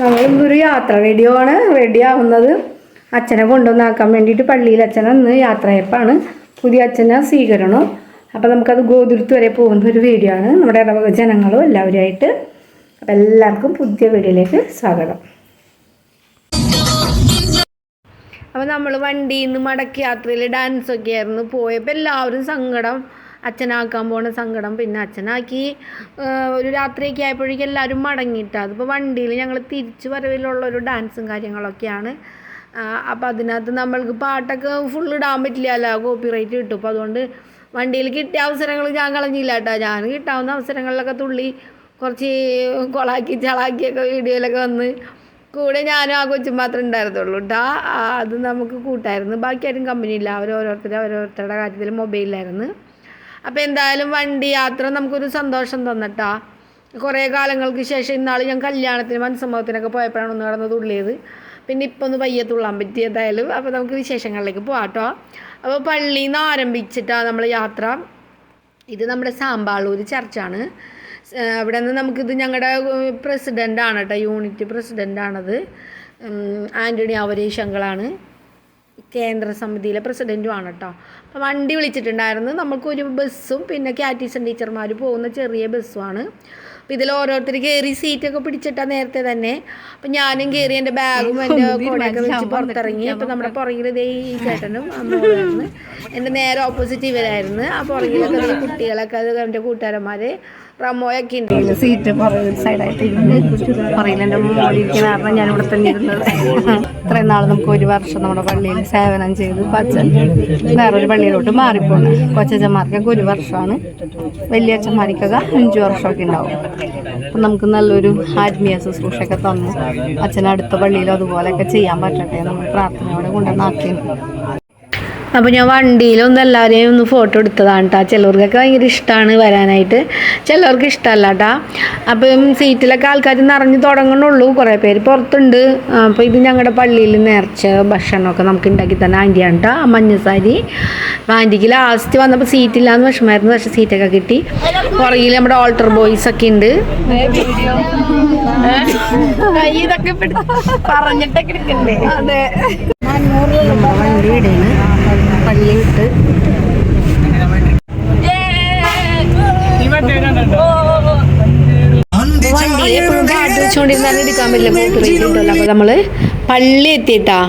നമ്മൾ ഇന്നൊരു യാത്ര വീഡിയോ ആണ് റെഡി ആവുന്നത്. അച്ഛനെ കൊണ്ടുവന്നാക്കാൻ വേണ്ടിയിട്ട് പള്ളിയിൽ അച്ഛൻ അന്ന് യാത്രയപ്പാണ് പുതിയ അച്ഛനെ സ്വീകരണം. അപ്പോൾ നമുക്കത് ഗോതുരുത്ത് വരെ പോകുന്ന ഒരു വീഡിയോ ആണ്. നമ്മുടെ ഇടവക ജനങ്ങളും എല്ലാവരുമായിട്ട്. അപ്പോൾ എല്ലാവർക്കും പുതിയ വീഡിയോയിലേക്ക് സ്വാഗതം. അപ്പോൾ നമ്മൾ വണ്ടിയിൽ നിന്ന് മടക്കി യാത്രയിൽ ഡാൻസൊക്കെ ആയിരുന്നു. പോയപ്പോൾ എല്ലാവരും സങ്കടം. അച്ഛനാക്കാൻ പോണ സങ്കടം. പിന്നെ അച്ഛനാക്കി ഒരു രാത്രിയൊക്കെ ആയപ്പോഴേക്കും എല്ലാവരും മടങ്ങിയിട്ട്. അതിപ്പോൾ വണ്ടിയിൽ ഞങ്ങൾ തിരിച്ചു വരവിലുള്ള ഒരു ഡാൻസും കാര്യങ്ങളൊക്കെയാണ്. അപ്പോൾ അതിനകത്ത് നമ്മൾക്ക് പാട്ടൊക്കെ ഫുൾ ഇടാൻ പറ്റില്ലല്ലോ കോപ്പി റൈറ്റ് കിട്ടും. അപ്പോൾ അതുകൊണ്ട് വണ്ടിയിൽ കിട്ടിയ അവസരങ്ങൾ ഞാൻ കളഞ്ഞില്ല കേട്ടോ ഞാൻ കിട്ടാവുന്ന അവസരങ്ങളിലൊക്കെ തുള്ളി കുറച്ച് കൊളാക്കി ചളാക്കിയൊക്കെ വീഡിയോയിലൊക്കെ വന്ന് കൂടെ ഞാനും ആ കൊച്ചും മാത്രമേ ഉണ്ടായിരുന്നുള്ളൂ കേട്ടോ അത് നമുക്ക് കൂട്ടായിരുന്നു. ബാക്കി ആരും കമ്പനിയില്ല അവർ ഓരോരുത്തരുടെ കാര്യത്തിൽ മൊബൈലിലായിരുന്നു അപ്പോൾ എന്തായാലും വണ്ടി യാത്ര നമുക്കൊരു സന്തോഷം തന്നിട്ടാ. കുറേ കാലങ്ങൾക്ക് ശേഷം ഇന്നാൾ ഞാൻ കല്യാണത്തിന് മനസ്സമ്മതത്തിനൊക്കെ പോയപ്പോഴാണ് ഒന്ന് കിടന്ന് തുള്ളിയത്. പിന്നെ ഇപ്പം ഒന്ന് പയ്യെ തുള്ളാൻ പറ്റി എന്തായാലും. അപ്പോൾ നമുക്ക് വിശേഷങ്ങളിലേക്ക് പോകാം കേട്ടോ അപ്പോൾ പള്ളിയിൽ നിന്ന് ആരംഭിച്ചിട്ടാണ് നമ്മൾ യാത്ര. ഇത് നമ്മുടെ സാമ്പാളൂർ ചർച്ചാണ്. അവിടെ നിന്ന് നമുക്കിത് ഞങ്ങളുടെ പ്രസിഡന്റാണ് കേട്ടോ യൂണിറ്റ് പ്രസിഡന്റാണത് ആന്റണി അവരേഷ് അങ്കളാണ് കേന്ദ്ര സമിതിയിലെ പ്രസിഡന്റുമാണ് കേട്ടോ അപ്പോൾ വണ്ടി വിളിച്ചിട്ടുണ്ടായിരുന്നു. നമുക്കൊരു ബസ്സും പിന്നെ കാറ്റീസൺ ടീച്ചർമാർ പോകുന്ന ചെറിയ ബസ്സുമാണ്. അപ്പോൾ ഇതിൽ ഓരോരുത്തർ കയറി സീറ്റൊക്കെ പിടിച്ചിട്ടാണ് നേരത്തെ തന്നെ. അപ്പം ഞാനും കയറി എന്റെ ബാഗും എന്റെ കൂടെയൊക്കെ വെച്ച് പുറത്തിറങ്ങി. അപ്പോൾ നമ്മുടെ പുറകിൽ ഇതേ ഈ ചേട്ടനും അമ്മയായിരുന്നു എന്റെ നേരെ ഓപ്പോസിറ്റ് ഇവരായിരുന്നു. ആ പുറകിലൊക്കെ കുട്ടികളൊക്കെ അത് എന്റെ കൂട്ടുകാരന്മാർ റമോയൊക്കെ ഉണ്ട് സീറ്റ് സൈഡായിട്ട് പുറകിൽ എന്റെ മോളിരിക്കുന്ന കാരണം ഞാനിവിടെ തന്നെ ഇരുന്നത്. ഇത്രയും നാൾ നമുക്ക് ഒരു വർഷം നമ്മുടെ പള്ളിയിൽ സേവനം ചെയ്ത്. കൊച്ചൻ വേറൊരു പള്ളിയിലോട്ട് മാറിപ്പോണ് കൊച്ചച്ചന്മാർക്കൊക്കെ ഒരു വർഷമാണ്. വലിയ അച്ഛന്മാർക്കൊക്കെ അഞ്ച് വർഷമൊക്കെ ഉണ്ടാവും. അപ്പം നമുക്ക് നല്ലൊരു ആത്മീയ ശുശ്രൂഷയൊക്കെ തന്നു. അച്ഛൻ അടുത്ത പള്ളിയിലും അതുപോലെയൊക്കെ ചെയ്യാൻ പറ്റട്ടെ നമ്മൾ പ്രാർത്ഥനയോടെ കൊണ്ടുവന്നാക്കിയിരുന്നു അപ്പോൾ ഞാൻ വണ്ടിയിലൊന്നും എല്ലാവരെയും ഒന്ന് ഫോട്ടോ എടുത്തതാണ് കേട്ടോ ചിലവർക്കൊക്കെ ഭയങ്കര ഇഷ്ടമാണ് വരാനായിട്ട്. ചിലവർക്ക് ഇഷ്ടമല്ല കേട്ടോ അപ്പം സീറ്റിലൊക്കെ ആൾക്കാർ നിറഞ്ഞു തുടങ്ങണുള്ളൂ. കുറേ പേര് പുറത്തുണ്ട്. അപ്പോൾ ഇത് ഞങ്ങളുടെ പള്ളിയിൽ നേർച്ച ഭക്ഷണമൊക്കെ നമുക്ക് ഉണ്ടാക്കി തന്നെ ആന്റിയാണ് കേട്ടോ മഞ്ഞസാരി അപ്പം ആന്റിക്ക് ലാസ്റ്റ് വന്നപ്പോൾ സീറ്റില്ലാന്ന് വിഷമമായിരുന്നു. പക്ഷേ സീറ്റൊക്കെ കിട്ടി. പുറകിൽ നമ്മുടെ ഓൾട്ടർ ബോയ്സ് ഒക്കെ ഉണ്ട് ഇതൊക്കെ പറഞ്ഞിട്ടൊക്കെ എടുക്കണ്ടേ അതെ. വണ്ടി ഇടയാണ് വിട്ട് വണ്ടിയിൽ എപ്പോഴും വെച്ചുകൊണ്ടിരുന്നാലും എടുക്കാൻ പറ്റില്ല. അപ്പോൾ പള്ളി എത്തിയിട്ടാ.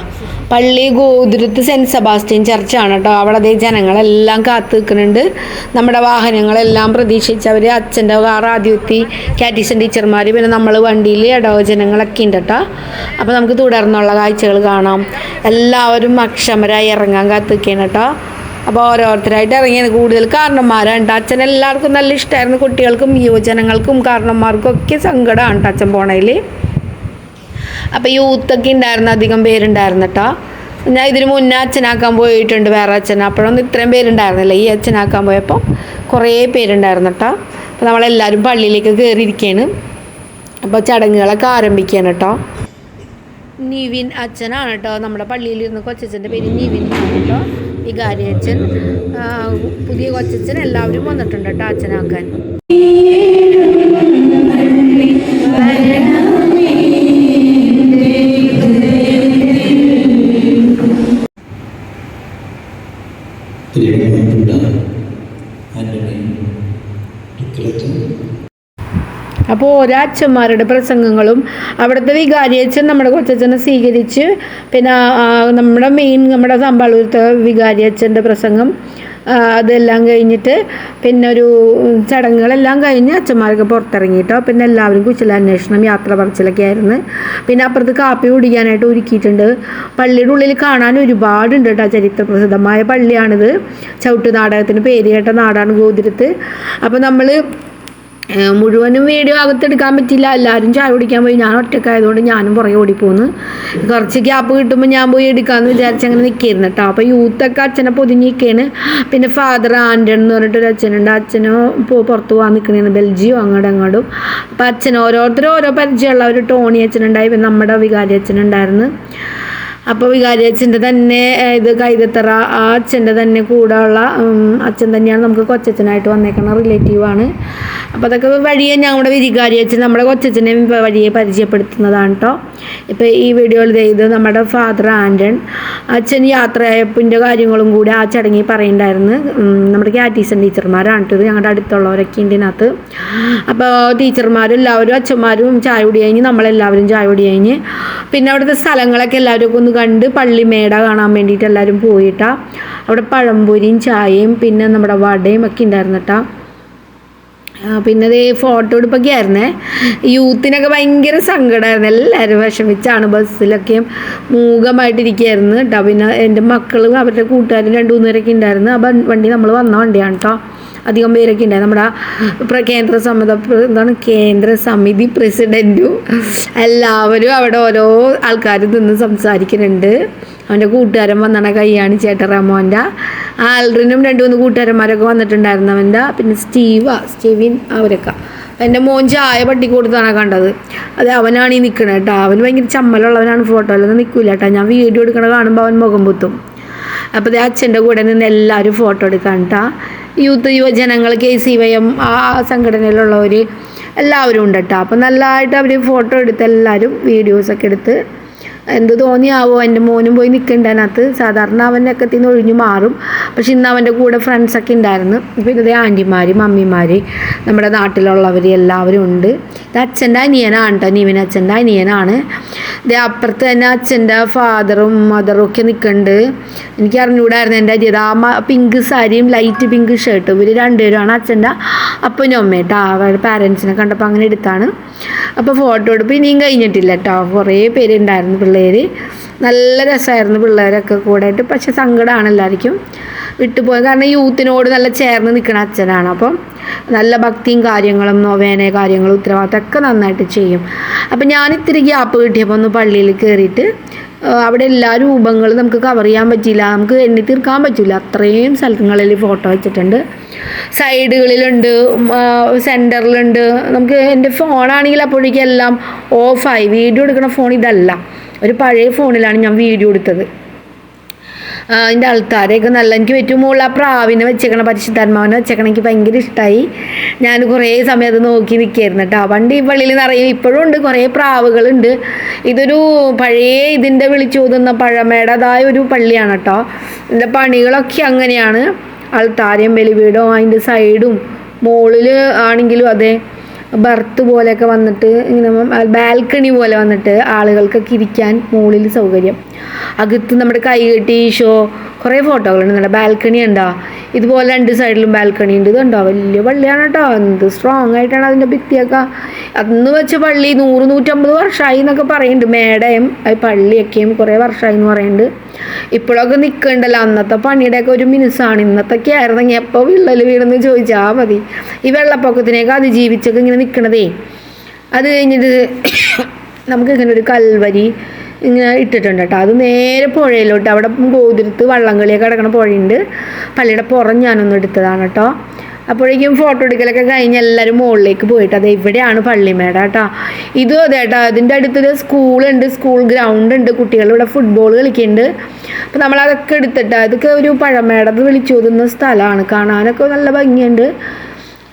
പള്ളി ഗോതിരത്ത് സെന്റ് സെബാസ്റ്റ്യൻ ചർച്ചാണ് കേട്ടോ. അവിടെ അതേ ജനങ്ങളെല്ലാം കാത്തു നിൽക്കുന്നുണ്ട്. നമ്മുടെ വാഹനങ്ങളെല്ലാം പ്രതീക്ഷിച്ച് അവർ അച്ഛന്റെ കാർ ആദ്യം എത്തി. കാറ്റീഷൻ ടീച്ചർമാർ പിന്നെ നമ്മൾ വണ്ടിയിൽ ഇടവ ജനങ്ങളൊക്കെ ഉണ്ട് കേട്ടോ. അപ്പോൾ നമുക്ക് തുടർന്നുള്ള കാഴ്ചകൾ കാണാം. എല്ലാവരും അക്ഷമരായി ഇറങ്ങാൻ കാത്തു നിൽക്കുകയാണ് കേട്ടോ. അപ്പോൾ ഓരോരുത്തരായിട്ട് ഇറങ്ങിയത് കൂടുതൽ കാരണന്മാരാണ്. അച്ഛൻ എല്ലാവർക്കും നല്ല ഇഷ്ടമായിരുന്നു കുട്ടികൾക്കും യുവജനങ്ങൾക്കും കാരണന്മാർക്കും ഒക്കെ സങ്കടമാണ് അച്ഛൻ പോണതിൽ അപ്പോൾ യൂത്തൊക്കെ ഉണ്ടായിരുന്നു അധികം പേരുണ്ടായിരുന്നു കേട്ടോ ഞാൻ ഇതിന് മുന്നേ അച്ഛനാക്കാൻ പോയിട്ടുണ്ട് വേറെ അച്ഛൻ. അപ്പോഴൊന്നും ഇത്രയും പേരുണ്ടായിരുന്നില്ല. ഈ അച്ഛനാക്കാൻ പോയപ്പോൾ കുറേ പേരുണ്ടായിരുന്നു കേട്ടോ അപ്പോൾ നമ്മളെല്ലാവരും പള്ളിയിലേക്ക് കയറിയിരിക്കുകയാണ് അപ്പോൾ ചടങ്ങുകളൊക്കെ ആരംഭിക്കുകയാണ് കേട്ടോ നിവിൻ അച്ഛനാണ് കേട്ടോ നമ്മുടെ പള്ളിയിലിരുന്ന് കൊച്ചച്ഛന്റെ പേര് നിവിൻ എന്നാണ് കേട്ടോ വികാരി അച്ഛൻ പുതിയ കൊച്ചച്ഛൻ എല്ലാവരും വന്നിട്ടുണ്ട് കേട്ടോ അച്ഛനാക്കാൻ. അപ്പോൾ ഒരാച്ചന്മാരുടെ പ്രസംഗങ്ങളും അവിടുത്തെ വികാരിയച്ഛൻ നമ്മുടെ കൊച്ചച്ഛനെ സ്വീകരിച്ച് പിന്നെ നമ്മുടെ മെയിൻ നമ്മുടെ സമ്പാളൂരത്തെ വികാരിയച്ഛന്റെ പ്രസംഗം അതെല്ലാം കഴിഞ്ഞിട്ട് പിന്നെ ഒരു ചടങ്ങുകളെല്ലാം കഴിഞ്ഞ് അച്ഛന്മാരൊക്കെ പുറത്തിറങ്ങിയിട്ടോ പിന്നെ എല്ലാവരും കുശലാന്വേഷണം യാത്ര പറച്ചിലൊക്കെ ആയിരുന്നു. പിന്നെ അപ്പുറത്ത് കാപ്പി കുടിക്കാനായിട്ട് ഒരുക്കിയിട്ടുണ്ട്. പള്ളിയുടെ ഉള്ളിൽ കാണാൻ ഒരുപാടുണ്ട് കേട്ടോ. ചരിത്ര പ്രസിദ്ധമായ പള്ളിയാണിത്. ചവിട്ട് നാടകത്തിന് പേര് കേട്ട നാടാണ് ഗോതിരത്ത്. അപ്പോൾ നമ്മൾ മുഴുവനും വീഡിയോ അകത്തെടുക്കാൻ പറ്റില്ല. എല്ലാവരും ചായ കുടിക്കാൻ പോയി. ഞാൻ ഒറ്റക്കായതുകൊണ്ട് ഞാനും പുറകെ ഓടിപ്പോന്ന്. കുറച്ച് ഗ്യാപ്പ് കിട്ടുമ്പോൾ ഞാൻ പോയി എടുക്കാമെന്ന് വിചാരിച്ച് അങ്ങനെ നിൽക്കിയിരുന്നു കേട്ടോ. അപ്പോൾ യൂത്തൊക്കെ അച്ഛനെ പൊതിഞ്ഞിരിക്കുകയാണ് പിന്നെ ഫാദർ ആൻഡൺ എന്ന് പറഞ്ഞിട്ടൊരു അച്ഛനുണ്ട്. അച്ഛനോ പുറത്ത് പോകാൻ നിൽക്കണേന്ന് ബെൽജിയോ അങ്ങോട്ടും അങ്ങോട്ടും അപ്പോൾ അച്ഛൻ ഓരോരുത്തരും ഓരോ പരിചയമുള്ള ഒരു ടോണി അച്ഛനുണ്ടായി. പിന്നെ നമ്മുടെ വികാരി അച്ഛനുണ്ടായിരുന്നു. അപ്പോൾ വികാരി അച്ഛന്റെ തന്നെ ഇത് കൈതത്തറ ആ അച്ഛന്റെ തന്നെ കൂടെ ഉള്ള അച്ഛൻ തന്നെയാണ് നമുക്ക് കൊച്ചച്ഛനായിട്ട് വന്നേക്കുന്ന റിലേറ്റീവാണ് അപ്പൊ അതൊക്കെ വഴിയെ ഞങ്ങളുടെ വികാരി അച്ഛൻ നമ്മുടെ കൊച്ചച്ഛനെ വഴിയെ പരിചയപ്പെടുത്തുന്നതാണ് കേട്ടോ ഇപ്പോൾ ഈ വീഡിയോയിൽ ചെയ്ത് നമ്മുടെ ഫാദർ ആൻഡൺ അച്ഛൻ യാത്രയപ്പിന്റെ കാര്യങ്ങളും കൂടി ആ ചടങ്ങിൽ പറയുണ്ടായിരുന്നു. നമ്മുടെ കാറ്റീസൺ ടീച്ചർമാരാണ് കേട്ടോ ഞങ്ങളുടെ അടുത്തുള്ളവരൊക്കെ ഇതിനകത്ത്. അപ്പോൾ ടീച്ചർമാരെല്ലാവരും അച്ഛന്മാരും ചായ കുടി കഴിഞ്ഞ് നമ്മളെല്ലാവരും ചായ കുടി കഴിഞ്ഞ് പിന്നെ അവിടുത്തെ സ്ഥലങ്ങളൊക്കെ എല്ലാവരും ഒന്ന് കണ്ട് പള്ളിമേട കാണാൻ വേണ്ടിയിട്ട് എല്ലാവരും പോയിട്ടാ. അവിടെ പഴംപൊരിയും ചായയും പിന്നെ നമ്മുടെ വടയും ഒക്കെ ഉണ്ടായിരുന്നു പിന്നെ ദേ ഫോട്ടോ എടുപ്പൊക്കെ ആയിരുന്നേ. യൂത്തിനൊക്കെ ഭയങ്കര സങ്കടമായിരുന്നു എല്ലാവരും വിഷമിച്ചാണ് ബസ്സിലൊക്കെ മൂകമായിട്ടിരിക്കുകയായിരുന്നു കേട്ടോ. പിന്നെ എന്റെ മക്കളും അവരുടെ കൂട്ടുകാരും രണ്ട് മൂന്ന് പേരൊക്കെ ഉണ്ടായിരുന്നു. ആ വണ്ടി നമ്മൾ വന്ന വണ്ടിയാണ് കേട്ടോ. അധികം പേരൊക്കെ ഉണ്ടായി നമ്മുടെ കേന്ദ്ര സമിതി എന്താണ്? കേന്ദ്ര സമിതി പ്രസിഡന്റും എല്ലാവരും അവിടെ ഓരോ ആൾക്കാർ നിന്ന് സംസാരിക്കുന്നുണ്ട്. അവന്റെ കൂട്ടുകാരൻ വന്നാണ് കൈയാണ് ചേട്ടറാമോന്റെ ആൽറിനും രണ്ട് മൂന്ന് കൂട്ടുകാരന്മാരൊക്കെ വന്നിട്ടുണ്ടായിരുന്നു അവന്റെ പിന്നെ സ്റ്റീവ സ്റ്റീവിൻ അവരൊക്കെ. എന്റെ മോൻ ചായ പട്ടി കൊടുത്താണ് കണ്ടത്. അത് അവനാണ് ഈ നിൽക്കണത് കേട്ടോ. അവൻ ഭയങ്കര ചമ്മലുള്ളവനാണ് ഫോട്ടോയിലൊന്നും നിൽക്കില്ല കേട്ടോ. ഞാൻ വീഡിയോ എടുക്കണ കാണുമ്പോൾ അവൻ മുഖം പൊത്തും. അപ്പോൾ അച്ഛന്റെ കൂടെ നിന്ന് എല്ലാവരും ഫോട്ടോ എടുക്കാൻ കേട്ടോ. യൂത്ത് യുവജനങ്ങൾ കെ സി വൈ എം ആ സംഘടനയിലുള്ളവർ എല്ലാവരും ഉണ്ട് കേട്ടോ അപ്പോൾ നല്ലതായിട്ട് അവർ ഫോട്ടോ എടുത്ത് എല്ലാവരും വീഡിയോസൊക്കെ എടുത്ത് എന്ത് തോന്നിയാവോ എന്റെ മോനും പോയി നിൽക്കണ്ട അതിനകത്ത്. സാധാരണ അവന്റെ ഒക്കെ തിന്ന് ഒഴിഞ്ഞു മാറും. പക്ഷെ ഇന്ന് അവന്റെ കൂടെ ഫ്രണ്ട്സൊക്കെ ഉണ്ടായിരുന്നു പിന്നെ ഇതേ ആന്റിമാർ മമ്മിമാർ നമ്മുടെ നാട്ടിലുള്ളവർ എല്ലാവരും ഉണ്ട്. ഇത് അച്ഛന്റെ അനിയനാണ് കേട്ടോ നീവിൻ അച്ഛന്റെ അനിയനാണ്. ഇത് അപ്പുറത്ത് തന്നെ അച്ഛന്റെ ഫാദറും മദറും ഒക്കെ നിൽക്കുന്നുണ്ട് എനിക്ക് അറിഞ്ഞുകൂടായിരുന്നു എന്റെ അജിത പിങ്ക് സാരിയും ലൈറ്റ് പിങ്ക് ഷർട്ടും ഇവർ രണ്ടുപേരുമാണ് അച്ഛന്റെ അപ്പനും അമ്മയും കേട്ടോ അവരുടെ പാരൻസിനെ കണ്ടപ്പോൾ അങ്ങനെ എടുത്താണ്. അപ്പോൾ ഫോട്ടോ എടുപ്പ് ഇനിയും കഴിഞ്ഞിട്ടില്ല കേട്ടോ കുറേ പേരുണ്ടായിരുന്നു പിള്ളേർ നല്ല രസമായിരുന്നു പിള്ളേരൊക്കെ കൂടെ ആയിട്ട് പക്ഷെ സങ്കടമാണ് എല്ലാവർക്കും. വിട്ടുപോയത് കാരണം യൂത്തിനോട് നല്ല ചേർന്ന് നിൽക്കുന്ന അച്ഛനാണ്. അപ്പം നല്ല ഭക്തിയും കാര്യങ്ങളും നൊവേന കാര്യങ്ങളും ഉത്തരവാദിത്തം ഒക്കെ നന്നായിട്ട് ചെയ്യും. അപ്പം ഞാൻ ഇത്തിരി ഗ്യാപ്പ് കിട്ടിയപ്പോൾ ഒന്ന് പള്ളിയിൽ കയറിയിട്ട് അവിടെ എല്ലാ രൂപങ്ങളും നമുക്ക് കവർ ചെയ്യാൻ പറ്റിയില്ല. നമുക്ക് എണ്ണി തീർക്കാൻ പറ്റില്ല. അത്രയും സ്ഥലങ്ങളിൽ ഫോട്ടോ വെച്ചിട്ടുണ്ട്. സൈഡുകളിലുണ്ട് സെന്ററിലുണ്ട് നമുക്ക് എന്റെ ഫോണാണെങ്കിൽ അപ്പോഴേക്കും എല്ലാം ഓഫായി വീഡിയോ എടുക്കുന്ന ഫോൺ ഇതല്ല. ഒരു പഴയ ഫോണിലാണ് ഞാൻ വീഡിയോ എടുത്തത്. അതിന്റെ ആൾക്കാരെയൊക്കെ നല്ല എനിക്ക് ഏറ്റവും മുകളിൽ ആ പ്രാവിനെ വെച്ചേക്കണം പരിശുദ്ധാത്മാവിനെ വെച്ചേക്കണം എനിക്ക് ഭയങ്കര ഇഷ്ടമായി ഞാൻ കുറേ സമയം അത് നോക്കി നിൽക്കുകയായിരുന്നു കേട്ടോ. പണ്ട് ഈ പള്ളിയിൽ നിറയും ഇപ്പോഴും ഉണ്ട്. കുറേ പ്രാവുകളുണ്ട്. ഇതൊരു പഴയ ഇതിന്റെ വിളിച്ചോതുന്ന പഴമേടതായ ഒരു പള്ളിയാണ് കേട്ടോ. ഇതിന്റെ പണികളൊക്കെ അങ്ങനെയാണ്. ആൾത്താരയും ബലിവീടും അതിന്റെ സൈഡും മുകളിൽ ആണെങ്കിലും അതെ. ബർത്ത് പോലെയൊക്കെ വന്നിട്ട് ഇങ്ങനെ ബാൽക്കണി പോലെ വന്നിട്ട് ആളുകൾക്കൊക്കെ ഇരിക്കാൻ മുകളിൽ സൗകര്യം. അകത്ത് നമ്മുടെ കൈ കെട്ടി ഷോ കുറേ ഫോട്ടോകളുണ്ട്. നല്ല ബാൽക്കണി ഉണ്ടോ? ഇതുപോലെ രണ്ട് സൈഡിലും ബാൽക്കണി ഉണ്ട്. ഇതുണ്ടോ? വലിയ പള്ളിയാണ് കേട്ടോ. എന്ത് സ്ട്രോങ് ആയിട്ടാണ് അതിന്റെ ഭിത്തിയൊക്കെ. അന്ന് വെച്ച പള്ളി നൂറ് നൂറ്റമ്പത് വർഷമായി എന്നൊക്കെ പറയുന്നുണ്ട്. മേടയും പള്ളിയൊക്കെയും കുറേ വർഷമായി എന്ന് പറയുന്നുണ്ട്. ഇപ്പോഴൊക്കെ നിൽക്കണ്ടല്ലോ അന്നത്തെ പണിയുടെയൊക്കെ ഒരു മിനുസാണ് ഇന്നത്തൊക്കെ ആയിരുന്നെങ്കിൽ എപ്പോൾ വിള്ളൽ വീണെന്ന് ചോദിച്ചാൽ മതി. ഈ വെള്ളപ്പൊക്കത്തിനേക്ക് അതിജീവിച്ചൊക്കെ ഇങ്ങനെ നിൽക്കണതേ അത് കഴിഞ്ഞിട്ട് നമുക്ക് ഇങ്ങനെ ഒരു കൽവരി ഇങ്ങനെ ഇട്ടിട്ടുണ്ട് കേട്ടോ. അത് നേരെ പുഴയിലോട്ട് അവിടെ ഗോതിരത്ത് വള്ളംകളിയൊക്കെ കിടക്കണ പുഴയുണ്ട്. പള്ളിയുടെ പുറം ഞാനൊന്നും എടുത്തതാണ് കേട്ടോ. അപ്പോഴേക്കും ഫോട്ടോ എടുക്കലൊക്കെ കഴിഞ്ഞ് എല്ലാവരും മുകളിലേക്ക് പോയിട്ട് അത് ഇവിടെയാണ് പള്ളിമേട കേട്ടോ. ഇതും അതെ കേട്ടോ. അതിന്റെ അടുത്തൊരു സ്കൂളുണ്ട് സ്കൂൾ ഗ്രൗണ്ട് ഉണ്ട്. കുട്ടികൾ ഇവിടെ ഫുട്ബോൾ കളിക്കുന്നുണ്ട്. അപ്പോൾ നമ്മളതൊക്കെ എടുത്തിട്ട് അതൊക്കെ ഒരു പഴമേടത് വിളിച്ചോതുന്ന സ്ഥലമാണ്. കാണാനൊക്കെ നല്ല ഭംഗിയുണ്ട്.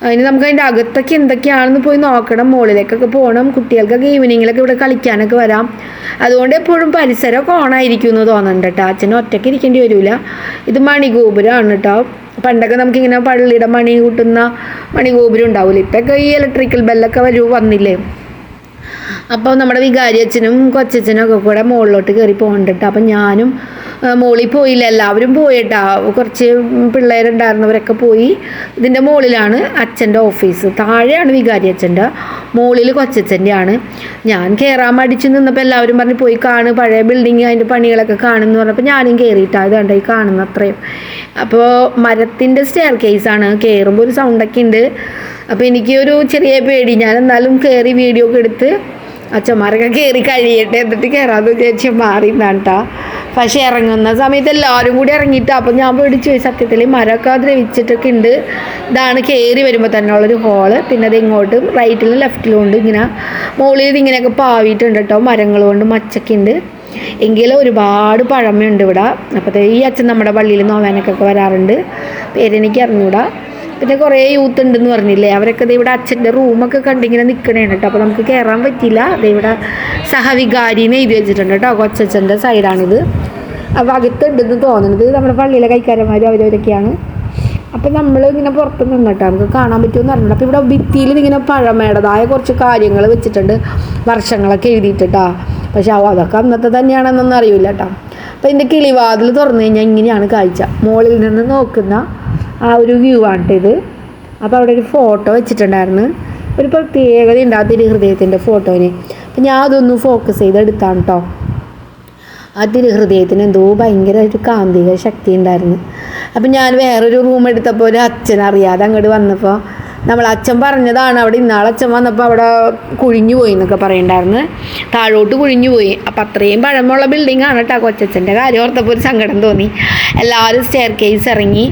അതിന് നമുക്ക് അതിന്റെ അകത്തൊക്കെ എന്തൊക്കെയാണെന്ന് പോയി നോക്കണം. മുകളിലേക്കൊക്കെ പോകണം. കുട്ടികൾക്കൊക്കെ ഈവനിങ്ങിലൊക്കെ ഇവിടെ കളിക്കാനൊക്കെ വരാം. അതുകൊണ്ട് എപ്പോഴും പരിസരമൊക്കെ ഓണായിരിക്കും എന്ന് തോന്നുന്നുണ്ട് കേട്ടോ അച്ഛനും ഒറ്റയ്ക്ക് ഇരിക്കേണ്ടി വരില്ല ഇത് മണിഗോപുരമാണ് കേട്ടോ പണ്ടൊക്കെ നമുക്കിങ്ങനെ പള്ളിയുടെ മണി കൂട്ടുന്ന മണിഗോപുരം ഉണ്ടാവില്ല ഇപ്പൊക്കെ ഈ ഇലക്ട്രിക്കൽ ബെല്ലൊക്കെ വരൂ വന്നില്ലേ? അപ്പോൾ നമ്മുടെ വികാരി അച്ഛനും കൊച്ചച്ഛനും ഒക്കെ കൂടെ മുകളിലോട്ട് കയറി പോകണ്ടിട്ട് അപ്പം ഞാനും മുകളിൽ പോയില്ല. എല്ലാവരും പോയിട്ടാ. കുറച്ച് പിള്ളേരുണ്ടായിരുന്നവരൊക്കെ പോയി. ഇതിന്റെ മുകളിലാണ് അച്ഛന്റെ ഓഫീസ്. താഴെയാണ് വികാരി അച്ഛന്റെ മുകളിൽ കൊച്ചച്ഛന്റെ ആണ് ഞാൻ കയറാൻ മടിച്ച് നിന്നപ്പോൾ എല്ലാവരും പറഞ്ഞ് പോയി കാണ്. പഴയ ബിൽഡിങ് അതിന്റെ പണികളൊക്കെ കാണുമെന്ന് പറഞ്ഞപ്പോൾ ഞാനും കയറിയിട്ടാണ് ഇത് കണ്ട ഈ കാണുന്ന അത്രയും. അപ്പോൾ മരത്തിന്റെ സ്റ്റെയർ കേസാണ് കയറുമ്പോൾ ഒരു സൗണ്ടൊക്കെ ഉണ്ട്. അപ്പോൾ എനിക്കൊരു ചെറിയ പേടി. ഞാൻ എന്നാലും കയറി വീഡിയോ ഒക്കെ എടുത്ത് അച്ഛന്മാരൊക്കെ കയറി കഴിയട്ടെ എന്നിട്ട് കയറാമെന്ന് വിചാരിച്ച് മാറി കേട്ടോ പക്ഷെ ഇറങ്ങുന്ന സമയത്ത് എല്ലാവരും കൂടി ഇറങ്ങിയിട്ട് അപ്പം ഞാൻ പേടിച്ചു പോയി. സത്യത്തിൽ മരമൊക്കെ ദ്രവിച്ചിട്ടൊക്കെ ഉണ്ട്. ഇതാണ് കയറി വരുമ്പോൾ തന്നെ ഉള്ളൊരു ഹോൾ പിന്നെ അത് ഇങ്ങോട്ടും റൈറ്റിലും ലെഫ്റ്റിലും ഉണ്ട്. ഇങ്ങനെ മുകളിൽ ഇത് ഇങ്ങനെയൊക്കെ പാവിയിട്ടുണ്ട് കേട്ടോ. മരങ്ങൾ കൊണ്ട് മച്ചൊക്കെ ഉണ്ട്. എങ്കിലും ഒരുപാട് പഴമയുണ്ട് ഇവിടെ. അപ്പോൾ ഈ അച്ഛൻ നമ്മുടെ പള്ളിയിൽ നോവാനൊക്കെ വരാറുണ്ട്. പേരെനിക്ക് അറിഞ്ഞൂടാ. പിന്നെ കുറേ യൂത്ത് ഉണ്ടെന്ന് പറഞ്ഞില്ലേ? അവരൊക്കെ ഇവിടെ അച്ഛന്റെ റൂമൊക്കെ കണ്ടിങ്ങനെ നിൽക്കണേണ് കേട്ടോ അപ്പോൾ നമുക്ക് കയറാൻ പറ്റില്ല ഇവിടെ സഹവികാരിന്ന് എഴുതി വെച്ചിട്ടുണ്ട് കേട്ടോ കൊച്ചച്ഛന്റെ സൈഡാണിത് അപ്പോൾ അകത്തുണ്ടെന്ന് തോന്നുന്നത് നമ്മുടെ പള്ളിയിലെ കൈക്കാരന്മാർ അവരവരൊക്കെയാണ്. അപ്പം നമ്മൾ ഇങ്ങനെ പുറത്ത് നിന്നിട്ട് നമുക്ക് കാണാൻ പറ്റുമെന്ന് പറഞ്ഞിട്ട് അപ്പോൾ ഇവിടെ ഭിത്തിയിൽ ഇങ്ങനെ പഴമേടതായ കുറച്ച് കാര്യങ്ങൾ വെച്ചിട്ടുണ്ട്. വർഷങ്ങളൊക്കെ എഴുതിയിട്ടാ പക്ഷെ അതൊക്കെ അന്നത്തെ തന്നെയാണെന്നൊന്നും അറിയില്ല കേട്ടോ അപ്പോൾ ഇതിന്റെ കിളിവാതിൽ തുറന്നു കഴിഞ്ഞാൽ ഇങ്ങനെയാണ് കാഴ്ച. മുകളിൽ നിന്ന് നോക്കുന്ന ആ ഒരു വ്യൂ ആണ് ഇത് അപ്പോൾ അവിടെ ഒരു ഫോട്ടോ വെച്ചിട്ടുണ്ടായിരുന്നു. ഒരു പ്രത്യേകത ഉണ്ട് ആ തിരുഹൃദയത്തിന്റെ ഫോട്ടോന് അപ്പം ഞാൻ അതൊന്ന് ഫോക്കസ് ചെയ്ത് എടുത്താണ് കേട്ടോ ആ തിരുഹൃദയത്തിന് എന്തോ ഭയങ്കര ഒരു കാന്തിക ശക്തി ഉണ്ടായിരുന്നു അപ്പം ഞാൻ വേറൊരു റൂം എടുത്തപ്പോൾ ഒരു അച്ഛൻ അറിയാതെ അങ്ങോട്ട് വന്നപ്പോൾ നമ്മൾ അച്ഛൻ പറഞ്ഞതാണ് അവിടെ ഇന്നാളെ അച്ഛൻ വന്നപ്പോൾ അവിടെ കുഴിഞ്ഞു പോയി എന്നൊക്കെ പറയണ്ടായിരുന്നു. താഴോട്ട് കുഴിഞ്ഞു പോയി. അപ്പം അത്രയും പഴമുള്ള ബിൽഡിംഗ് ആണ് കേട്ടോ കൊച്ചച്ഛന്റെ കാര്യം. ഓർത്തപ്പോൾ ഒരു സങ്കടം തോന്നി. എല്ലാവരും സ്റ്റെയർ കേസ് ഇറങ്ങി.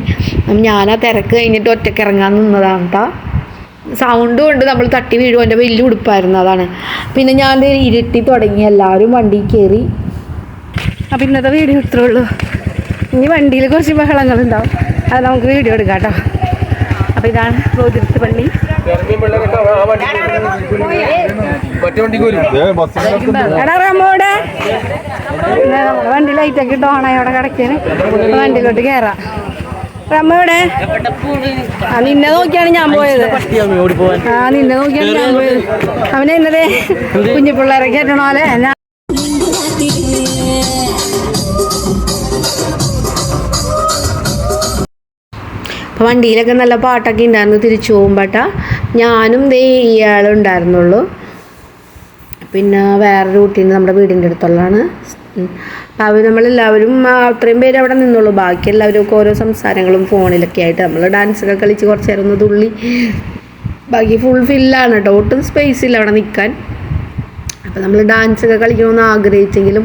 ഞാൻ ആ തിരക്ക് കഴിഞ്ഞിട്ട് ഒറ്റയ്ക്ക് ഇറങ്ങാൻ നിന്നതാണ് കേട്ടോ സൗണ്ട് കൊണ്ട് നമ്മൾ തട്ടി വീഴും. എന്റെ വലിയ ഉടുപ്പായിരുന്നു അതാണ്. പിന്നെ ഞാൻ ഇരുട്ടി തുടങ്ങി. എല്ലാവരും വണ്ടി കയറി അപ്പം ഇന്നത്തെ വീഡിയോ ഇത്രേ ഉള്ളൂ. ഇനി വണ്ടിയിൽ കുറച്ച് ബഹളങ്ങളുണ്ടാവും. അത് നമുക്ക് വീഡിയോ എടുക്കാം കേട്ടോ അപ്പോൾ ഇതാണ് ഗോതിരിച്ച പള്ളി മറ്റേ വണ്ടിക്ക് വരും. എടാ റമ്മോടെ നമ്മുടെ വണ്ടി ലൈറ്റൊക്കെ ഇട്ട് ഓണായി അവിടെ കിടക്കാന് വണ്ടിയിലോട്ട് കയറാം റമ്മയുടെ ആ നിന്നെ നോക്കിയാണ് ഞാൻ പോയത്. ആ നിന്നെ നോക്കിയാണ് ഞാൻ പോയത്. അവനെ ഇന്നലെ കുഞ്ഞു പിള്ളേരെ കയറ്റണ പോലെ. അപ്പോൾ വണ്ടിയിലൊക്കെ നല്ല പാട്ടൊക്കെ ഉണ്ടായിരുന്നു തിരിച്ചു പോകുമ്പോട്ട. ഞാനും ദേ ഇയാളുണ്ടായിരുന്നുള്ളൂ. പിന്നെ വേറെ റൂട്ടിൽ നമ്മുടെ വീടിന്റെ അടുത്തുള്ളതാണ്. അപ്പോൾ അവർ നമ്മളെല്ലാവരും അത്രയും പേര് അവിടെ നിന്നുള്ളൂ. ബാക്കി എല്ലാവരും ഓരോ സംസാരങ്ങളും ഫോണിലൊക്കെ ആയിട്ട് നമ്മൾ ഡാൻസൊക്കെ കളിച്ച് കുറച്ച് നേരം ഒന്ന് തുള്ളി. ബാക്കി ഫുൾ ഫില്ലാണ് കേട്ടോ. ഒട്ടും സ്പേസ് ഇല്ല അവിടെ നിൽക്കാൻ അപ്പോൾ നമ്മൾ ഡാൻസൊക്കെ കളിക്കണമെന്ന് ആഗ്രഹിച്ചെങ്കിലും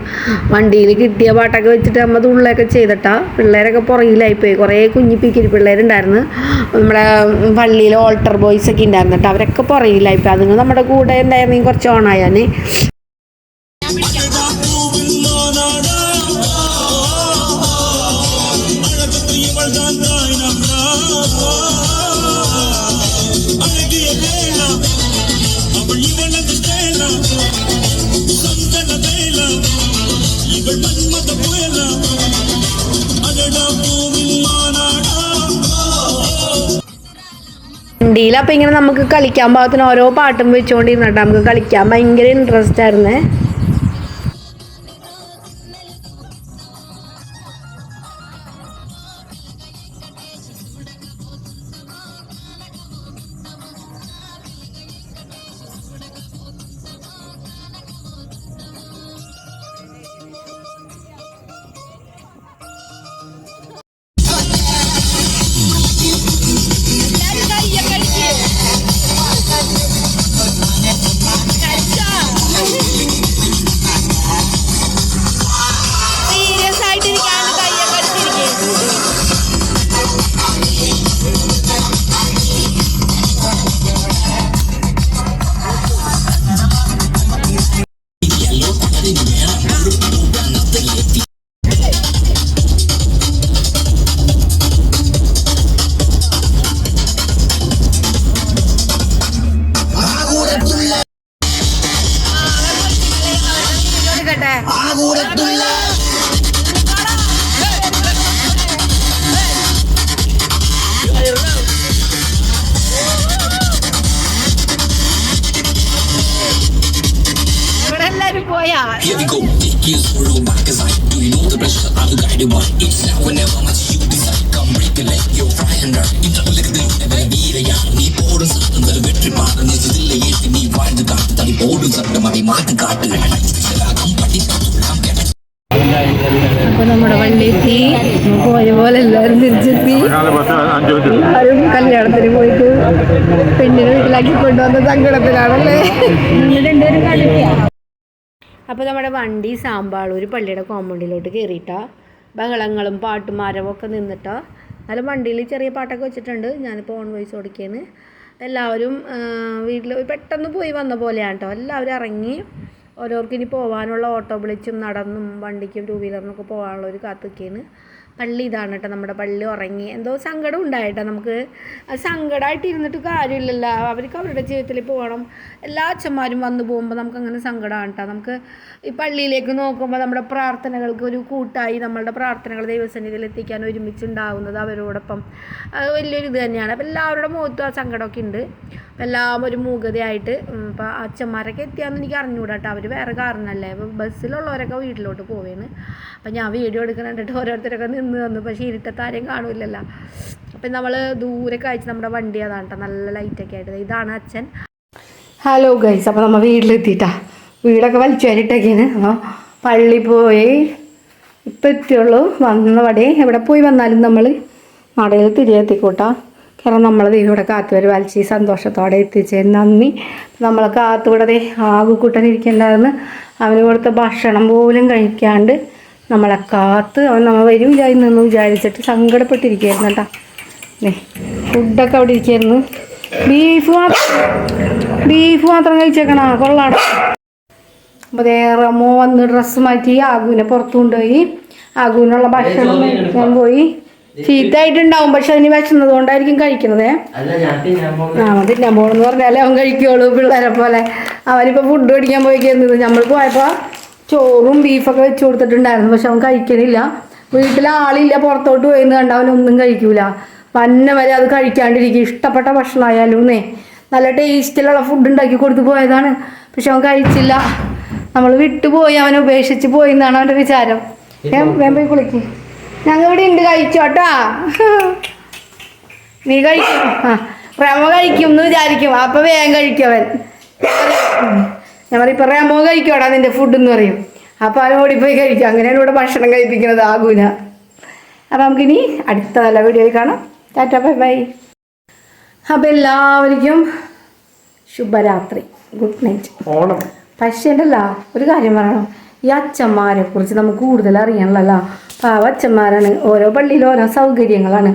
വണ്ടിയിൽ കിട്ടിയ പാട്ടൊക്കെ വെച്ചിട്ട് നമ്മൾ തുള്ളയൊക്കെ ചെയ്തിട്ടാ പിള്ളേരൊക്കെ പുറകിലായിപ്പോയി. കുറേ കുഞ്ഞി പിക്കിരി പിള്ളേരുണ്ടായിരുന്നു. നമ്മുടെ പള്ളിയിൽ ഓൾട്ടർ ബോയ്സൊക്കെ ഉണ്ടായിരുന്നു കേട്ടോ അവരൊക്കെ പുറകിലായിപ്പോയി. അതുങ്ങൾ നമ്മുടെ കൂടെ ഉണ്ടായിരുന്നെങ്കിൽ കുറച്ച് ഓണായാന് വണ്ടിയിൽ അപ്പോൾ ഇങ്ങനെ നമുക്ക് കളിക്കാൻ പാകത്തിന് ഓരോ പാട്ടും വെച്ചുകൊണ്ടിരുന്നിട്ട് നമുക്ക് കളിക്കാൻ ഭയങ്കര ഇൻട്രസ്റ്റ് ആയിരുന്നേ. എല്ലാവരും തിരിച്ചെത്തി. എല്ലാവരും കല്യാണത്തിന് പോയിട്ട് പെണ്ണിനെ വീട്ടിലാക്കി കൊണ്ടുവന്ന സങ്കടത്തിലാണല്ലേ? അപ്പോൾ നമ്മുടെ വണ്ടി സാമ്പാളൂർ പള്ളിയുടെ കോമ്പൗണ്ടിലോട്ട് കയറിയിട്ടാ ബഹളങ്ങളും പാട്ടുമാരവും ഒക്കെ നിന്നിട്ടാ. എന്നാലും വണ്ടിയിൽ ചെറിയ പാട്ടൊക്കെ വെച്ചിട്ടുണ്ട്. ഞാനിപ്പോൾ ഓൺ വോയിസ് ഓടിക്കുകയാണ് എല്ലാവരും വീട്ടിൽ പെട്ടെന്ന് പോയി വന്ന പോലെയാണ് കേട്ടോ എല്ലാവരും ഇറങ്ങി. ഓരോർക്കിനി പോകാനുള്ള ഓട്ടോ വിളിച്ചും നടന്നും വണ്ടിക്കും ടൂ വീലറിനൊക്കെ പോകാനുള്ള ഒരു പള്ളി ഇതാണ് കേട്ടോ നമ്മുടെ പള്ളി ഉറങ്ങി. എന്തോ സങ്കടം ഉണ്ടായിട്ടോ നമുക്ക്. സങ്കടമായിട്ട് ഇരുന്നിട്ട് കാര്യമില്ലല്ലോ. അവർക്ക് അവരുടെ ജീവിതത്തിൽ പോകണം. എല്ലാ അച്ഛന്മാരും വന്നു പോകുമ്പോൾ നമുക്ക് അങ്ങനെ സങ്കടമാണ് കേട്ടോ. നമുക്ക് ഈ പള്ളിയിലേക്ക് നോക്കുമ്പോൾ നമ്മുടെ പ്രാർത്ഥനകൾക്ക് ഒരു കൂട്ടായി നമ്മളുടെ പ്രാർത്ഥനകൾ ദൈവസന്നിധിയിൽ എത്തിക്കാൻ ഒരുമിച്ചുണ്ടാവുന്നത് അവരോടൊപ്പം. വലിയൊരു ഇത് തന്നെയാണ്. അപ്പോൾ എല്ലാവരുടെ മുഖത്തും ആ സങ്കടമൊക്കെ ഉണ്ട്. എല്ലാം ഒരു മൂകതയായിട്ട് ഇപ്പോൾ അച്ഛന്മാരൊക്കെ എത്തിയാന്ന് എനിക്ക് അറിഞ്ഞുകൂടാ കേട്ടോ. അവർ വേറെ കാരണമല്ലേ ബസ്സിലുള്ളവരൊക്കെ വീട്ടിലോട്ട് പോവേന്ന്. അപ്പം ഞാൻ വീഡിയോ എടുക്കണം കണ്ടിട്ട് ഓരോരുത്തരൊക്കെ നിന്ന് തന്നു. പക്ഷേ ഇരുട്ടത്ത് ആരെയും കാണൂലല്ലോ അപ്പം നമ്മൾ ദൂരെ കഴിച്ച് നമ്മുടെ വണ്ടി അതാണ് കേട്ടോ നല്ല ലൈറ്റൊക്കെ ആയിട്ട്. ഇതാണ് അച്ഛൻ. ഹലോ ഗൈസ് അപ്പോൾ നമ്മൾ വീട്ടിലെത്തിയിട്ടാ വീടൊക്കെ വലിച്ചു വരിട്ടൊക്കെയാണ് അപ്പോൾ പള്ളി പോയി. ഇപ്പം എത്തിയുള്ളൂ. വന്നപടി എവിടെ പോയി വന്നാലും നമ്മൾ നടയിൽ തിരികെ എത്തിക്കൂട്ടാ കാരണം നമ്മളത് ഇവിടെ കാത്തു വരെ വലിച്ച് സന്തോഷത്തോടെ എത്തിച്ചേ. നന്ദി. നമ്മളെ കാത്തുകൂടെ ദേ ആകുകൂട്ടൻ ഇരിക്കണ്ടായിരുന്നു. അവന് കൊടുത്ത ഭക്ഷണം പോലും കഴിക്കാണ്ട് നമ്മളെ കാത്ത് അവൻ നമ്മൾ വരില്ല എന്നൊന്ന് വിചാരിച്ചിട്ട് സങ്കടപ്പെട്ടിരിക്കുകയായിരുന്നു കേട്ടോ. ഫുഡൊക്കെ അവിടെ ഇരിക്കുകയായിരുന്നു. ബീഫ് മാത്രം ബീഫ് മാത്രം കഴിച്ചേക്കണ കൊള്ളാണ് അപ്പോൾ ദേ റമോ വന്ന് ഡ്രസ്സ് മാറ്റി ആഗുവിനെ പുറത്തു കൊണ്ടുപോയി. ആഗുവിനുള്ള ഭക്ഷണം ഞാൻ പോയി. ചീത്തായിട്ടുണ്ടാവും പക്ഷെ അതിന് വിശന്നത് കൊണ്ടായിരിക്കും തിന്നാൻ ആ തിന്നാൻ പോകണമെന്ന് പറഞ്ഞാലേ അവൻ കഴിക്കുള്ളൂ പിള്ളേരെ പോലെ. അവനിപ്പോൾ ഫുഡ് മേടിക്കാൻ പോയി കയറുന്നത് നമ്മൾ പോയപ്പോൾ ചോറും ബീഫൊക്കെ വെച്ച് കൊടുത്തിട്ടുണ്ടായിരുന്നു. പക്ഷെ അവൻ കഴിക്കണില്ല. വീട്ടിൽ ആളില്ല പുറത്തോട്ട് പോയിന്ന് കണ്ട അവനൊന്നും കഴിക്കൂല. പന്ന വരെ അത് കഴിക്കാണ്ടിരിക്കും. ഇഷ്ടപ്പെട്ട ഭക്ഷണമായാലും എന്നേ നല്ല ടേസ്റ്റിലുള്ള ഫുഡ് ഉണ്ടാക്കി കൊടുത്തു പോയതാണ്. പക്ഷെ അവൻ കഴിച്ചില്ല. നമ്മൾ വിട്ടുപോയി അവനെ ഉപേക്ഷിച്ച് പോയി എന്നാണ് അവന്റെ വിചാരം. ഞാൻ വേഗം പോയി കുളിക്ക്. ഞങ്ങൾ ഇവിടെ ഉണ്ട് കഴിച്ചോട്ടാ നീ കഴിക്കും. ആ റമ കഴിക്കും എന്ന് വിചാരിക്കും. അപ്പൊ വേഗം കഴിക്കും അവൻ. ഞാൻ പറയും ഇപ്പൊ മോ കഴിക്കോടാ നിന്റെ ഫുഡ് എന്ന് പറയും. അപ്പൊ അവൻ ഓടിപ്പോയി കഴിക്കും. അങ്ങനെയാണ് ഇവിടെ ഭക്ഷണം കഴിപ്പിക്കുന്നത് ആകൂല. അപ്പൊ നമുക്കിനി അടുത്ത നല്ല വീഡിയോയിൽ കാണാം. ടാറ്റ ബൈ ബൈ. അപ്പൊ എല്ലാവർക്കും ശുഭരാത്രി. Good night Onam. പക്ഷേ ഉണ്ടല്ല ഒരു കാര്യം പറയണം. ഈ അച്ഛന്മാരെ കുറിച്ച് നമുക്ക് കൂടുതൽ അറിയാനുള്ളല്ലോ പാവ അച്ഛന്മാരാണ്. ഓരോ പള്ളിയിൽ ഓരോ സൗകര്യങ്ങളാണ്.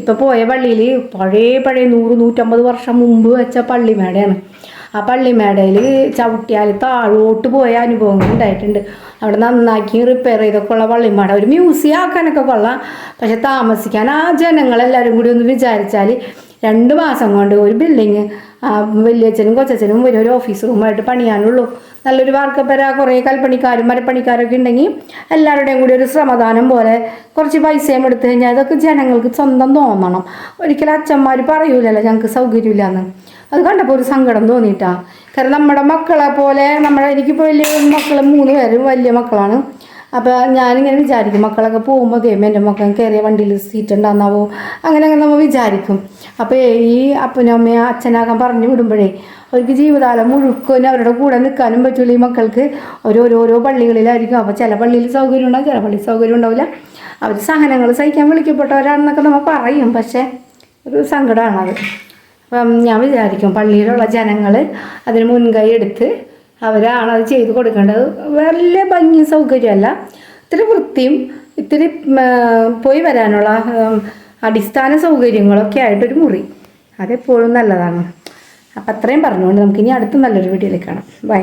ഇപ്പം പോയ പള്ളിയിൽ പഴയ പഴയ നൂറ് നൂറ്റമ്പത് വർഷം മുമ്പ് വെച്ച പള്ളിമേടയാണ്. ആ പള്ളിമേടയിൽ ചവിട്ടിയാൽ താഴോട്ട് പോയ അനുഭവങ്ങൾ ഉണ്ടായിട്ടുണ്ട്. അവിടെ നന്നാക്കി റിപ്പയർ ചെയ്തൊക്കെ ഉള്ള പള്ളിമേട ഒരു മ്യൂസിയം ആക്കാനൊക്കെ കൊള്ളാം. പക്ഷെ താമസിക്കാൻ ആ ജനങ്ങളെല്ലാവരും കൂടി ഒന്ന് വിചാരിച്ചാൽ രണ്ട് മാസം കൊണ്ട് ഒരു ബിൽഡിങ് വലിയച്ഛനും കൊച്ചച്ഛനും ഒരു ഒരു ഓഫീസ് റൂമായിട്ട് പണിയാനുള്ളൂ. നല്ലൊരു വാർക്കപ്പര കുറേ കൽപ്പണിക്കാരും മരപ്പണിക്കാരൊക്കെ ഉണ്ടെങ്കിൽ എല്ലാവരുടെയും കൂടി ഒരു ശ്രമദാനം പോലെ കുറച്ച് പൈസയും എടുത്തു കഴിഞ്ഞാൽ അതൊക്കെ ജനങ്ങൾക്ക് സ്വന്തം തോന്നണം. ഒരിക്കലും അച്ഛന്മാർ പറയൂലല്ലോ ഞങ്ങൾക്ക് സൗകര്യമില്ലാന്ന്. അത് കണ്ടപ്പോൾ ഒരു സങ്കടം തോന്നിയിട്ടാ. കാരണം നമ്മുടെ മക്കളെ പോലെ നമ്മുടെ എനിക്കിപ്പോൾ വലിയ മക്കൾ മൂന്ന് പേരും വലിയ മക്കളാണ്. അപ്പോൾ ഞാനിങ്ങനെ വിചാരിക്കും മക്കളൊക്കെ പോകുമ്പോൾ ദൈവം എന്റെ മക്കൾ കയറിയ വണ്ടിയിൽ സീറ്റ് ഉണ്ടാകുന്നാവോ അങ്ങനെ അങ്ങനെ നമ്മൾ വിചാരിക്കും. അപ്പോൾ ഈ അപ്പനും അമ്മയും അച്ഛനാകാൻ പറഞ്ഞു വിടുമ്പോഴേ അവർക്ക് ജീവിതകാലം മുഴുക്കനും അവരുടെ കൂടെ നിൽക്കാനും പറ്റില്ല ഈ മക്കൾക്ക്. ഓരോരോരോ പള്ളികളിലായിരിക്കും. അപ്പോൾ ചില പള്ളിയിൽ സൗകര്യം ഉണ്ടാവും ചില പള്ളിയിൽ സൗകര്യം ഉണ്ടാവില്ല. അവർ സഹനങ്ങൾ സഹിക്കാൻ വിളിക്കപ്പെട്ടവരാണെന്നൊക്കെ നമ്മൾ പറയും. പക്ഷേ ഒരു സങ്കടമാണത് ഞാൻ വിചാരിക്കും പള്ളിയിലുള്ള ജനങ്ങൾ അതിന് മുൻകൈ എടുത്ത് അവരാണ് അത് ചെയ്ത് കൊടുക്കേണ്ടത്. വലിയ ഭംഗി സൗകര്യമല്ല. ഇത്തിരി വൃത്തിയും ഇത്തിരി പോയി വരാനുള്ള അടിസ്ഥാന സൗകര്യങ്ങളൊക്കെ ആയിട്ടൊരു മുറി. അതെപ്പോഴും നല്ലതാണ്. അപ്പം അത്രയും പറഞ്ഞുകൊണ്ട് നമുക്കിനി അടുത്ത നല്ലൊരു വീഡിയോയിൽ കാണാം. ബൈ.